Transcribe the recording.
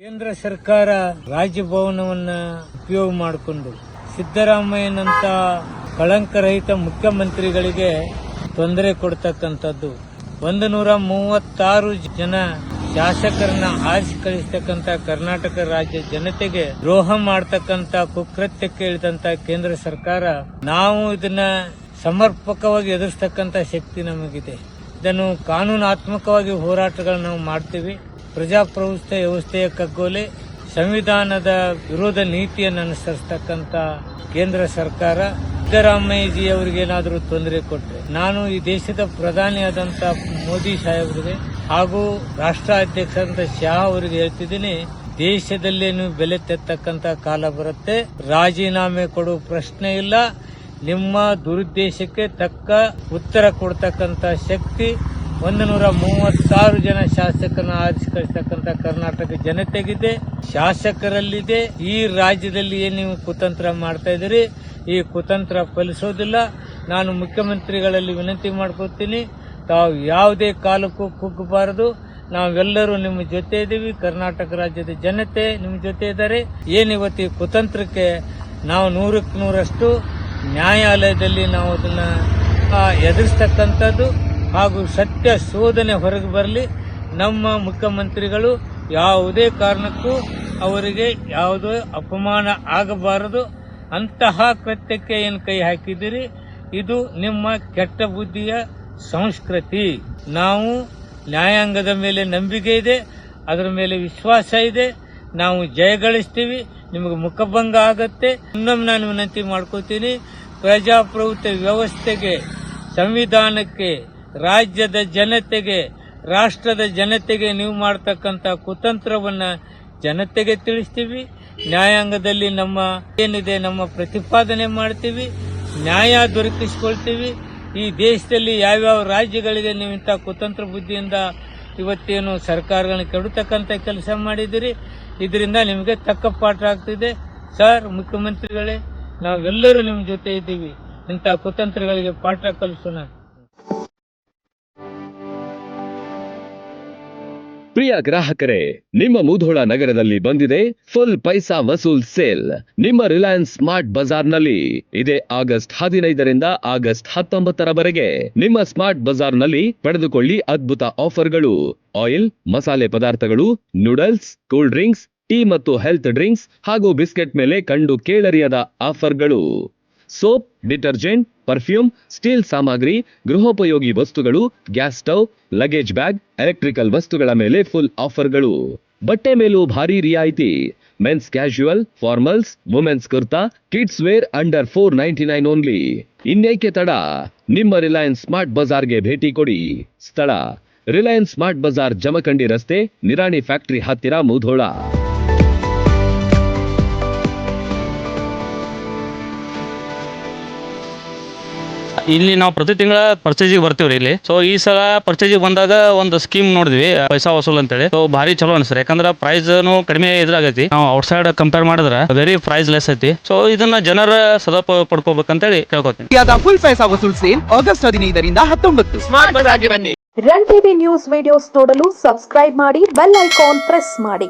ಕೇಂದ್ರ ಸರ್ಕಾರ ರಾಜಭವನವನ್ನ ಉಪಯೋಗ ಮಾಡಿಕೊಂಡು ಸಿದ್ದರಾಮಯ್ಯನಂತ ಕಳಂಕರಹಿತ ಮುಖ್ಯಮಂತ್ರಿಗಳಿಗೆ ತೊಂದರೆ ಕೊಡ್ತಕ್ಕಂಥದ್ದು. ಒಂದು ನೂರ ಮೂವತ್ತಾರು ಜನ ಶಾಸಕರನ್ನ ಆರಿಸಿ ಕಳಿಸ್ತಕ್ಕಂತ ಕರ್ನಾಟಕ ರಾಜ್ಯ ಜನತೆಗೆ ದ್ರೋಹ ಮಾಡ್ತಕ್ಕಂಥ ಕುಕೃತ್ಯಕ್ಕೆ ಇಳಿದಂತ ಕೇಂದ್ರ ಸರ್ಕಾರ, ನಾವು ಇದನ್ನ ಸಮರ್ಪಕವಾಗಿ ಎದುರಿಸ್ತಕ್ಕಂಥ ಶಕ್ತಿ ನಮಗಿದೆ. ಇದನ್ನು ಕಾನೂನಾತ್ಮಕವಾಗಿ ಹೋರಾಟಗಳನ್ನು ನಾವು ಮಾಡ್ತೀವಿ. ಪ್ರಜಾಪ್ರಭುತ್ವ ವ್ಯವಸ್ಥೆಯ ಕಗ್ಗೋಲೆ, ಸಂವಿಧಾನದ ವಿರೋಧ ನೀತಿಯನ್ನು ಅನುಸರಿಸ್ತಕ್ಕಂಥ ಕೇಂದ್ರ ಸರ್ಕಾರ ಸಿದ್ದರಾಮಯ್ಯಜಿ ಅವರಿಗೆ ಏನಾದರೂ ತೊಂದರೆ ಕೊಟ್ಟರೆ ನಾನು ಈ ದೇಶದ ಪ್ರಧಾನಿಯಾದಂಥ ಮೋದಿ ಸಾಹೇಬರಿಗೆ ಹಾಗೂ ರಾಷ್ಟ್ರ ಅಧ್ಯಕ್ಷರಾದಂಥ ಶಾ ಅವರಿಗೆ ಹೇಳ್ತಿದ್ದೀನಿ ದೇಶದಲ್ಲೇನು ಬೆಲೆ ತೆತ್ತಕ್ಕಂಥ ಕಾಲ ಬರುತ್ತೆ. ರಾಜೀನಾಮೆ ಕೊಡುವ ಪ್ರಶ್ನೆ ಇಲ್ಲ. ನಿಮ್ಮ ದುರುದ್ದೇಶಕ್ಕೆ ತಕ್ಕ ಉತ್ತರ ಕೊಡ್ತಕ್ಕಂಥ ಶಕ್ತಿ ಒಂದು ನೂರ ಮೂವತ್ತಾರು ಜನ ಶಾಸಕರನ್ನ ಆರಿಸಿ ಕಳಿಸ್ತಕ್ಕಂತ ಕರ್ನಾಟಕ ಜನತೆಗಿದೆ, ಶಾಸಕರಲ್ಲಿದೆ. ಈ ರಾಜ್ಯದಲ್ಲಿ ಏನು ನೀವು ಕುತಂತ್ರ ಮಾಡ್ತಾ ಇದ್ದೀರಿ. ಈ ಕುತಂತ್ರ ಫಲಿಸೋದಿಲ್ಲ. ನಾನು ಮುಖ್ಯಮಂತ್ರಿಗಳಲ್ಲಿ ವಿನಂತಿ ಮಾಡ್ಕೊತೀನಿ. ತಾವು ಯಾವುದೇ ಕಾಲಕ್ಕೂ ಕುಗ್ಗಬಾರದು. ನಾವೆಲ್ಲರೂ ನಿಮ್ಮ ಜೊತೆ ಇದ್ದೀವಿ. ಕರ್ನಾಟಕ ರಾಜ್ಯದ ಜನತೆ ನಿಮ್ಮ ಜೊತೆ ಇದ್ದಾರೆ. ಏನಿವತ್ತು ಈ ಕುತಂತ್ರಕ್ಕೆ ನಾವು ನೂರಕ್ಕೆ ನೂರಷ್ಟು ನ್ಯಾಯಾಲಯದಲ್ಲಿ ನಾವು ಅದನ್ನು ಎದುರಿಸ್ತಕ್ಕಂಥದ್ದು. ಹಾಗೂ ಸತ್ಯ ಶೋಧನೆ ಹೊರಗೆ ಬರಲಿ. ನಮ್ಮ ಮುಖ್ಯಮಂತ್ರಿಗಳು ಯಾವುದೇ ಕಾರಣಕ್ಕೂ ಅವರಿಗೆ ಯಾವುದೇ ಅಪಮಾನ ಆಗಬಾರದು. ಅಂತಹ ಕೃತ್ಯಕ್ಕೆ ಏನು ಕೈ ಹಾಕಿದ್ದೀರಿ? ಇದು ನಿಮ್ಮ ಕೆಟ್ಟ ಬುದ್ಧಿಯ ಸಂಸ್ಕೃತಿ. ನಾವು ನ್ಯಾಯಾಂಗದ ಮೇಲೆ ನಂಬಿಕೆ ಇದೆ, ಅದರ ಮೇಲೆ ವಿಶ್ವಾಸ ಇದೆ. ನಾವು ಜಯಗಳಿಸ್ತೀವಿ ನಿಮಗೆ ಮುಖಭಂಗ ಆಗತ್ತೆ. ಇನ್ನೊಮ್ಮೆ ನಾನು ವಿನಂತಿ ಮಾಡ್ಕೋತೀನಿ, ಪ್ರಜಾಪ್ರಭುತ್ವ ವ್ಯವಸ್ಥೆಗೆ, ಸಂವಿಧಾನಕ್ಕೆ ರಾಜ್ಯದ ಜನತೆಗೆ, ರಾಷ್ಟ್ರದ ಜನತೆಗೆ ನೀವು ಮಾಡ್ತಕ್ಕಂಥ ಕುತಂತ್ರವನ್ನು ಜನತೆಗೆ ತಿಳಿಸ್ತೀವಿ. ನ್ಯಾಯಾಂಗದಲ್ಲಿ ನಮ್ಮ ಏನಿದೆ ನಮ್ಮ ಪ್ರತಿಪಾದನೆ ಮಾಡ್ತೀವಿ. ನ್ಯಾಯ ದೊರಕಿಸ್ಕೊಳ್ತೀವಿ. ಈ ದೇಶದಲ್ಲಿ ಯಾವ್ಯಾವ ರಾಜ್ಯಗಳಿಗೆ ನೀವು ಇಂಥ ಕುತಂತ್ರ ಬುದ್ಧಿಯಿಂದ ಇವತ್ತೇನು ಸರ್ಕಾರಗಳನ್ನ ಕೆಡತಕ್ಕಂಥ ಕೆಲಸ ಮಾಡಿದಿರಿ ಇದರಿಂದ ನಿಮಗೆ ತಕ್ಕ ಪಾಠ ಆಗ್ತಿದೆ. ಸರ್, ಮುಖ್ಯಮಂತ್ರಿಗಳೇ, ನಾವೆಲ್ಲರೂ ನಿಮ್ಮ ಜೊತೆ ಇದ್ದೀವಿ. ಇಂಥ ಕುತಂತ್ರಗಳಿಗೆ ಪಾಠ ಕಲಿಸೋಣ. ಪ್ರಿಯ ಗ್ರಾಹಕರೇ, ನಿಮ್ಮ ಮುಧೋಳ ನಗರದಲ್ಲಿ ಬಂದಿದೆ ಫುಲ್ ಪೈಸಾ ವಸೂಲ್ ಸೇಲ್ ನಿಮ್ಮ ರಿಲಯನ್ಸ್ ಸ್ಮಾರ್ಟ್ ಬಜಾರ್ನಲ್ಲಿ ಇದೆ ಆಗಸ್ಟ್ ಹದಿನೈದರಿಂದ ಆಗಸ್ಟ್ ಹತ್ತೊಂಬತ್ತರವರೆಗೆ ನಿಮ್ಮ ಸ್ಮಾರ್ಟ್ ಬಜಾರ್ನಲ್ಲಿ ಪಡೆದುಕೊಳ್ಳಿ ಅದ್ಭುತ ಆಫರ್ಗಳು ಆಯಿಲ್ ಮಸಾಲೆ ಪದಾರ್ಥಗಳು ನೂಡಲ್ಸ್ ಕೂಲ್ ಡ್ರಿಂಕ್ಸ್ ಟೀ ಮತ್ತು ಹೆಲ್ತ್ ಡ್ರಿಂಕ್ಸ್ ಹಾಗೂ ಬಿಸ್ಕೆಟ್ ಮೇಲೆ ಕಂಡು ಕೇಳರಿಯದ ಆಫರ್ಗಳು ಸೋಪ್, ಡಿಟರ್ಜೆಂಟ್, ಪರ್ಫ್ಯೂಮ್, ಸ್ಟೀಲ್ ಸಾಮಗ್ರಿ, ಗೃಹೋಪಯೋಗಿ ವಸ್ತುಗಳು, gas stove, luggage bag, electrical ವಸ್ತುಗಳ ಮೇಲೆ ಫುಲ್ ಆಫರ್ಗಳು. ಬಟ್ಟೆ ಮೇಲೂ ಭಾರಿ ರಿಯಾಯಿತಿ. Men's casual formals, women's kurta, kids wear under four ninety nine only. ಇನ್ನೇಕೆ ತಡ? ನಿಮ್ಮ ರಿಲಯನ್ಸ್ ಸ್ಮಾರ್ಟ್ ಬಜಾರ್ಗೆ ಭೇಟಿ ಕೊಡಿ. ಸ್ಥಳ, ರಿಲಯನ್ಸ್ ಸ್ಮಾರ್ಟ್ ಬಜಾರ್ ಜಮಖಂಡಿ ರಸ್ತೆ, ನಿರಾಣಿ ಫ್ಯಾಕ್ಟರಿ ಹತ್ತಿರ ಮುಧೋಳ. ಇಲ್ಲಿ ನಾವು ಪ್ರತಿ ತಿಂಗಳ ಪರ್ಚೇಜಿಗೆ ಬರ್ತೀವ್ರಿ ಇಲ್ಲಿ. ಸೊ ಈ ಸಲ ಪರ್ಚೇಜಿಗೆ ಬಂದಾಗ ಒಂದು ಸ್ಕೀಮ್ ನೋಡಿದ್ವಿ ಪೈಸಾ ವಸೂಲ್ ಅಂತೇಳಿ. ಸೊ ಭಾರಿ ಚಲೋ ಅನ್ಸ್ರಿ ಯಾಕಂದ್ರೆ ಪ್ರೈಸ್ ಕಡಿಮೆ ಇದ್ರಾಗೈತಿ. ನಾವು ಔಟ್ ಸೈಡ್ ಕಂಪೇರ್ ಮಾಡಿದ್ರೆ ವೆರಿ ಪ್ರೈಸ್ ಲೆಸ್ ಐತಿ. ಸೊ ಇದನ್ನ ಜನರ ಸದುಪಯೋಗ ಪಡ್ಕೋಬೇಕಂತೇಳಿ ಕೇಳ್ಕೊತೀನಿ. Full Paisa Vasool sale August ಹದಿನೈದರಿಂದ ಹತ್ತೊಂಬತ್ತು. ರನ್ ಟಿವಿ ನ್ಯೂಸ್ ವಿಡಿಯೋಸ್ ನೋಡಲು ಸಬ್ಸ್ಕ್ರೈಬ್ ಮಾಡಿ ಬೆಲ್ ಐಕಾನ್ ಪ್ರೆಸ್ ಮಾಡಿ.